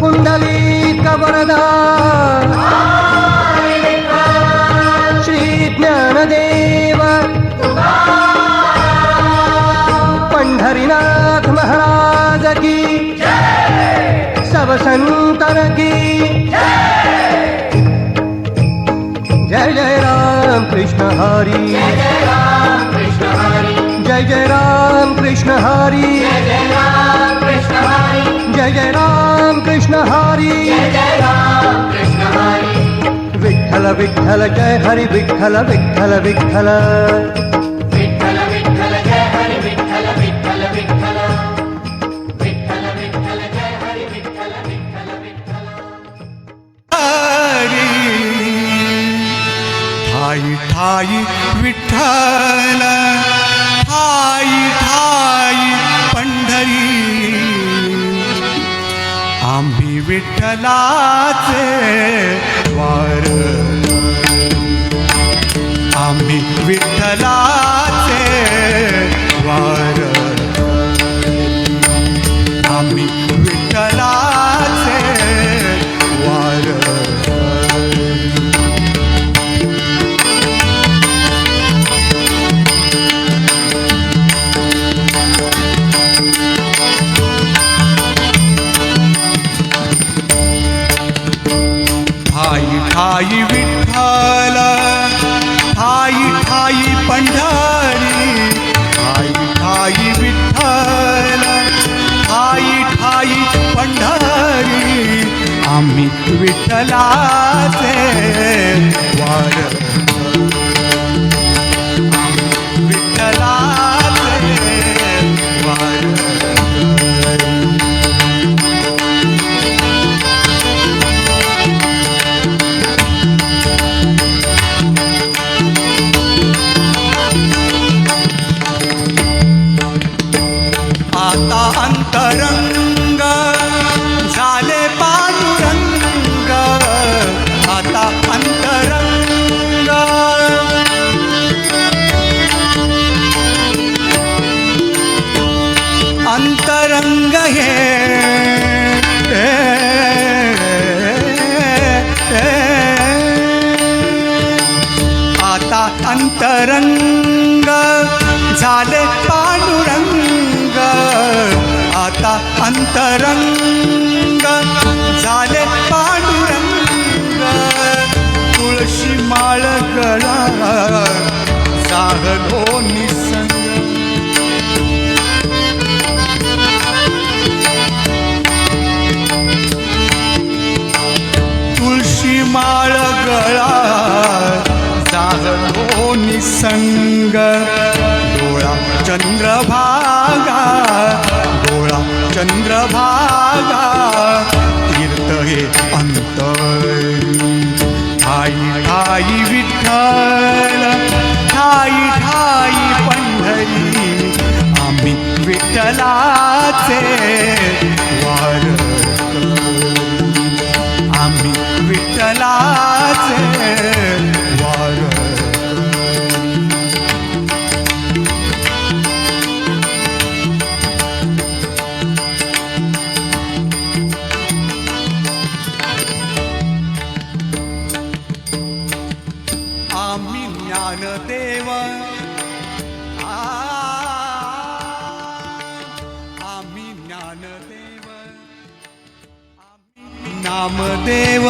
पुंडलीक वरदा श्री ज्ञानदेव। पंढरीनाथ महाराज की। सब संतर की। जय जय राम कृष्ण हरी। जय जय राम कृष्ण हरी। जय हरी। विठ्ठल विठ्ठल विठ्ठल विठ्ठल विठ्ठल। जय हरी विठ्ठल विठ्ठल जय हरी विठ्ठल विठ्ठल विठ्ठल। हरी। ठाई ठाई विठ्ठल। विठ्ठलाचे वार. आम्ही विठ्ठलाचे ठाई विठ्ठल ठाई ठाई पंढरी ठाई ठाई विठ्ठल ठाई ठाई पंढरी आम्ही विठ्ठलाचे अंतरंग झाले पांडुरंग. आता अंतरंग. अंतरंग हे आता अंतरंग झाले पांडुरंग. आता अंतरंग झाले पांडुरंग. तुळशी माळ गळा जागलो निसंग. तुळशी माळ गळा जागलो निसंग. डोळा चंद्रभागा चंद्रभागा तीर्थ हे अंतरी. ठाई ठाई विठ्ठल ठाई ठाई पंढरी आम्ही विठ्ठलाचे वार आम्ही विठ्ठलाचे आम्ही ज्ञानदेव आ, आम्ही ज्ञानदेव आम्ही नामदेव